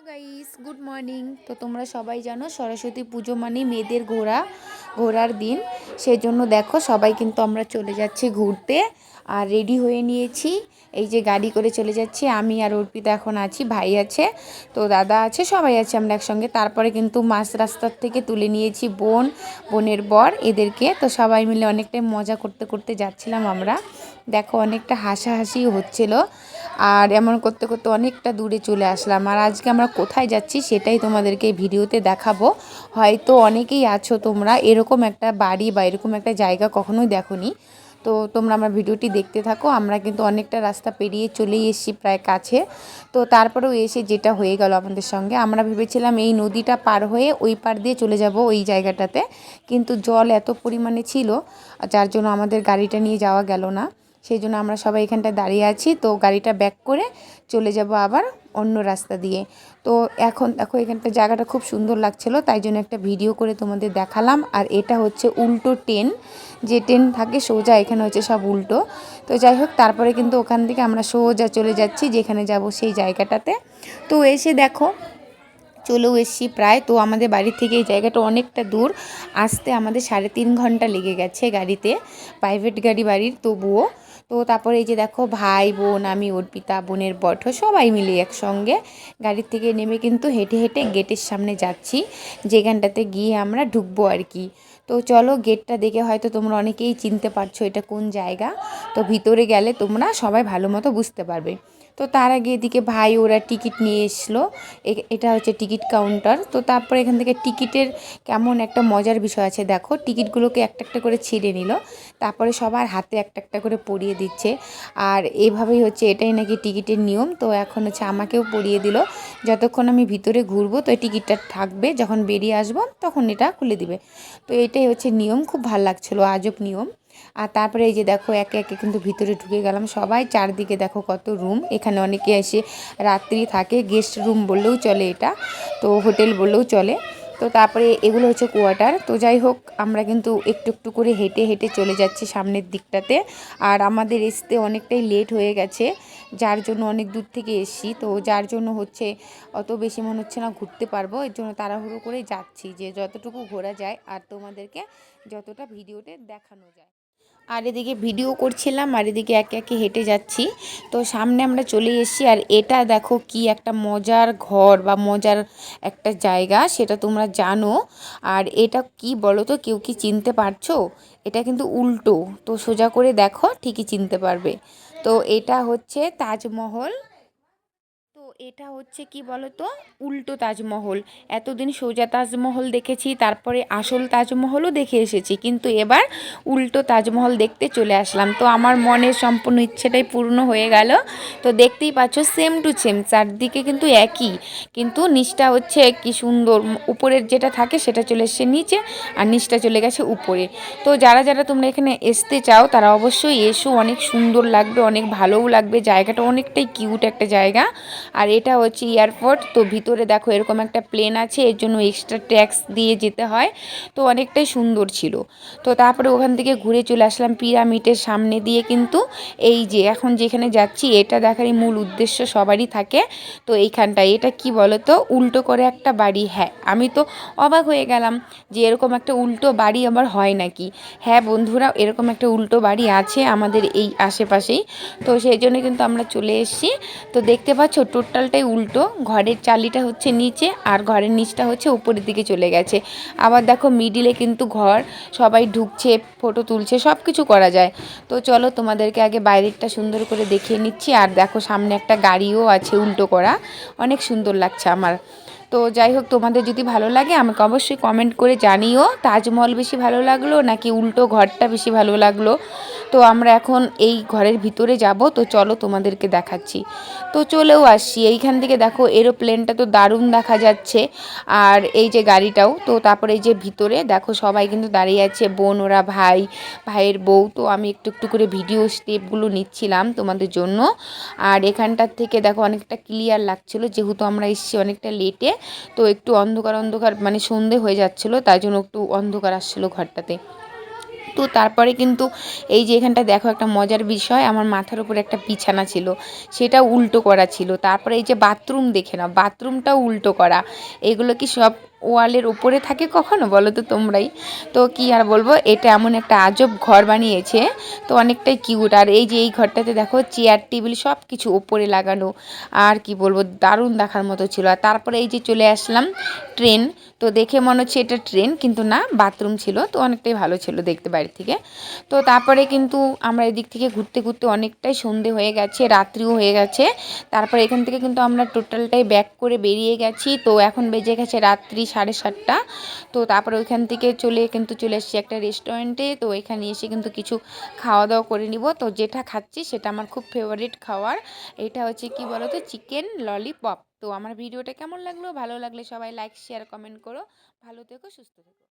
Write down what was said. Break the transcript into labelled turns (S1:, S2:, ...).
S1: Hello guys good morning তো তোমরা সবাই জানো সরস্বতী পুজো মানে মেয়েদের ঘোরা, ঘোরার দিন। সেই জন্য দেখো সবাই কিন্তু আমরা চলে যাচ্ছি ঘুরতে। আর রেডি হয়ে নিয়েছি। এই যে গাড়ি করে চলে যাচ্ছি। আমি আর অর্পিতা এখন আছি, ভাই আছে, তো দাদা আছে, সবাই আছে আমরা একসঙ্গে। তারপরে কিন্তু মাঝ রাস্তার থেকে তুলে নিয়েছি বোন, বোনের বর এদেরকে। তো সবাই মিলে অনেকটাই মজা করতে করতে যাচ্ছিলাম আমরা। দেখো অনেকটা হাসাহাসি হচ্ছিল। আর এমন করতে করতে অনেকটা দূরে চলে আসলাম। আর আজকে আমরা কোথায় যাচ্ছি সেটাই তোমাদেরকে ভিডিওতে দেখাবো। হয়তো অনেকেই আছো তোমরা, এরকম একটা বাড়ি বা এরকম একটা জায়গা কখনোই দেখোনি। তো তোমরা আমার ভিডিওটি দেখতে থাকো, আমরা কিন্তু অনেকটা রাস্তা পেরিয়ে চলেই এসেছি প্রায় কাছে। তো তারপরেও এসে যেটা হয়ে গেল আমাদের সঙ্গে, আমরা ভেবেছিলাম এই নদীটা পার হয়ে ওই পার দিয়ে চলে যাব ওই জায়গাটাতে, কিন্তু জল এত পরিমাণে ছিল, যার জন্য আমাদের গাড়িটা নিয়ে যাওয়া গেল না। সেই জন্য আমরা সবাই এখানটায় দাঁড়িয়ে আছি। তো গাড়িটা ব্যাক করে চলে যাব আবার অন্য রাস্তা দিয়ে। তো এখন দেখো এখানটা জায়গাটা খুব সুন্দর লাগছিল, তাই জন্য একটা ভিডিও করে তোমাদের দেখালাম। আর এটা হচ্ছে উল্টো ট্রেন, যে ট্রেন থাকে সোজা, এখানে হচ্ছে সব উল্টো। তো যাই হোক, তারপরে কিন্তু ওখান থেকে আমরা সোজা চলে যাচ্ছি, যেখানে যাব সেই জায়গাটাতে। তো এসে দেখো, চলেও এসছি প্রায়। তো আমাদের বাড়ি থেকে এই জায়গাটা অনেকটা দূর। আসতে আমাদের সাড়ে তিন ঘণ্টা লেগে গেছে গাড়িতে প্রাইভেট গাড়ি বাড়ির, তবুও। তো তারপরে এই যে দেখো ভাই, বোন, আমি, অর্পিতা, বোনের বট সবাই মিলে একসঙ্গে গাড়ির থেকে নেমে কিন্তু হেঁটে হেঁটে গেটের সামনে যাচ্ছি। যেখানটাতে গিয়ে আমরা ঢুকবো আর কি। তো চলো গেটটা দেখে হয়তো তোমরা অনেকেই চিনতে পারছ এটা কোন জায়গা। তো ভিতরে গেলে তোমরা সবাই ভালো মতো বুঝতে পারবে। তো তার আগে এদিকে ভাই ওরা টিকিট নিয়ে এসলো। এটা হচ্ছে টিকিট কাউন্টার। তো তারপরে এখান থেকে টিকিটের কেমন একটা মজার বিষয় আছে, দেখো। টিকিটগুলোকে একটা একটা করে ছিঁড়ে নিল। তারপরে সবার হাতে একটা একটা করে পরিয়ে দিচ্ছে। আর এভাবেই হচ্ছে, এটাই নাকি টিকিটের নিয়ম। তো এখন হচ্ছে আমাকেও পরিয়ে দিল। যতক্ষণ আমি ভিতরে ঘুরবো, তো টিকিটটা থাকবে। যখন বেরিয়ে আসব, তখন এটা খুলে দিবে। তো এটাই হচ্ছে নিয়ম। খুব ভালো লাগছিল, আজব নিয়ম। আর তারপরে এই যে দেখো একে একে কিন্তু ভিতরে ঢুকে গেলাম। সবাই চারদিকে দেখো কত রুম এখানে অনেকে এসে রাত্রি থাকে গেস্ট রুম বললেও চলে এটা। তো হোটেল বললেও চলে। তো তারপরে এগুলো হচ্ছে কোয়ার্টার তো যাই হোক, আমরা কিন্তু একটু একটু করে হেঁটে হেঁটে চলে যাচ্ছি সামনের দিকটাতে। আর আমাদের আসতে অনেকটাই লেট হয়ে গেছে, যার জন্য অনেক দূর থেকে এসছি। তো যার জন্য হচ্ছে অত বেশি মনে হচ্ছে না ঘুরতে পারব। এর জন্য তাড়াহুড়ো করে যাচ্ছি যে যতটুকু ঘোরা যায় আর তোমাদেরকে যতটা ভিডিওতে দেখানো যায়। আর এদিকে ভিডিও করছিলাম, আর এদিকে একে একে হেঁটে যাচ্ছি। তো সামনে আমরা চলে এসেছি, আর এটা দেখো কি একটা মজার ঘর বা মজার একটা জায়গা, সেটা তোমরা জানো। আর এটা কি বলো তো কেউ কি চিনতে পারছ? এটা কিন্তু উল্টো, তো সোজা করে দেখো, ঠিকই চিনতে পারবে। তো এটা হচ্ছে তাজমহল। এটা হচ্ছে কি বলতো? উল্টো তাজমহল। এতদিন সোজা তাজমহল দেখেছি, তারপরে আসল তাজমহলও দেখে এসেছি, কিন্তু এবার উল্টো তাজমহল দেখতে চলে আসলাম। তো আমার মনের সম্পূর্ণ ইচ্ছেটাই পূর্ণ হয়ে গেল। তো দেখতেই পাচ্ছ সেম টু সেম চারদিকে কিন্তু একই। কিন্তু নিচটা হচ্ছে কি সুন্দর, উপরের যেটা থাকে সেটা চলে এসছে নিচে, আর নিচটা চলে গেছে উপরে। তো যারা যারা তোমরা এখানে আসতে চাও, তারা অবশ্যই এসো, অনেক সুন্দর লাগবে, অনেক ভালোও লাগবে, জায়গাটা অনেকটাই কিউট একটা জায়গা। আর এটা হচ্ছে এয়ারপোর্ট। তো ভিতরে দেখো এরকম একটা প্লেন আছে, এর জন্য এক্সট্রা ট্যাক্স দিয়ে যেতে হয়। তো অনেকটাই সুন্দর ছিল। তো তারপরে ওখান থেকে ঘুরে চলে আসলাম পিরামিডের সামনে দিয়ে কিন্তু। এই যে এখন যেখানে যাচ্ছি, এটা দেখারই মূল উদ্দেশ্য সবারই থাকে। তো এইখানটায়, এটা কি বলো তো উল্টো করে একটা বাড়ি। হ্যাঁ আমি তো অবাক হয়ে গেলাম যে এরকম একটা উল্টো বাড়ি আবার হয় নাকি? হ্যাঁ বন্ধুরা, এরকম একটা উল্টো বাড়ি আছে আমাদের এই আশেপাশেই। তো সেই জন্য কিন্তু আমরা চলে এসেছি। তো দেখতে পাচ্ছ টোটালটাই উল্টো, ঘরের চালিটা হচ্ছে নিচে আর ঘরের নিচটা হচ্ছে উপরের দিকে চলে গেছে। আবার দেখো মিডিলে কিন্তু ঘর, সবাই ঢুকছে ফটো তুলছে সব কিছু করা যায়। তো চলো তোমাদেরকে আগে বাইরেরটা সুন্দর করে দেখিয়ে নিচ্ছি আর দেখো সামনে একটা গাড়িও আছে উল্টো করা, অনেক সুন্দর লাগছে আমার। তো যাই হোক, তোমাদের যদি ভালো লাগে আমাকে অবশ্যই কমেন্ট করে জানিও, তাজমহল বেশি ভালো লাগল নাকি উল্টো ঘরটা বেশি ভালো লাগল। তো আমরা এখন এই ঘরের ভিতরে যাব। তো চলো তোমাদেরকে দেখাচ্ছি। তো চলেও আসছি। এইখান থেকে দেখো এরোপ্লেনটা তো দারুণ দেখা যাচ্ছে। আর এই যে গাড়িটাও, তো তারপরে এই যে ভিতরে দেখো সবাই কিন্তু দাঁড়িয়ে আছে, বোন, ওরা ভাই, ভাইয়ের বউ। তো আমি একটু একটু করে ভিডিও স্টেপগুলো নিচ্ছিলাম তোমাদের জন্য। আর এখানটার থেকে দেখো অনেকটা ক্লিয়ার লাগছিল, যেহেতু আমরা এসছি অনেকটা লেটে তো একটু অন্ধকার অন্ধকার মানে সন্ধে হয়ে যাচ্ছিল, তাই জন্য একটু অন্ধকার আসছিল ঘরটাতে। তো তারপরে কিন্তু এই যে এখানটা দেখো একটা মজার বিষয়, আমার মাথার উপর একটা বিছানা ছিল, সেটা উল্টো করা ছিল। তারপরে এই যে বাথরুম দেখে না বাথরুমটাও উল্টো করা। এগুলো কি সব ওয়ালের উপরে থাকে কখনো? বলো তো তোমরাই। তো কি আর বলব, এটা এমন একটা আজব ঘর বানিয়েছে। তো অনেকটাই কিউট আর এই যে এই ঘরটাতে দেখো চেয়ার টেবিল সব কিছু ওপরে লাগানো। আর কি বলব, দারুণ দেখার মতো ছিল। আর তারপরে এই যে চলে আসলাম ট্রেন তো দেখে মনে হচ্ছে এটা ট্রেন কিন্তু না বাথরুম ছিল। তো অনেকটাই ভালো ছিল দেখতে বাইরে থেকে। তো তারপরে কিন্তু আমরা এদিক থেকে ঘুরতে ঘুরতে অনেকটাই সন্ধে হয়ে গেছে, রাত্রিও হয়ে গেছে। তারপরে এখান থেকে কিন্তু আমরা টোটালটাই ব্যাক করে বেরিয়ে গেছি। তো এখন বেজে গেছে রাত্রি সাড়ে সাতটা। তো তারপরে ওইখান থেকে চলে কিন্তু চলে এসেছি একটা রেস্টুরেন্টে। তো ওইখানে এসে কিন্তু কিছু খাওয়া দাওয়া করে নিব। তো যেটা খাচ্ছি সেটা আমার খুব ফেভারিট খাওয়ার। এটা হচ্ছে কি বলো তো চিকেন ললিপপ তো আমার ভিডিওটা কেমন লাগল? ভালো লাগলে সবাই লাইক শেয়ার কমেন্ট করো। ভালো থেকো, সুস্থ থেকো।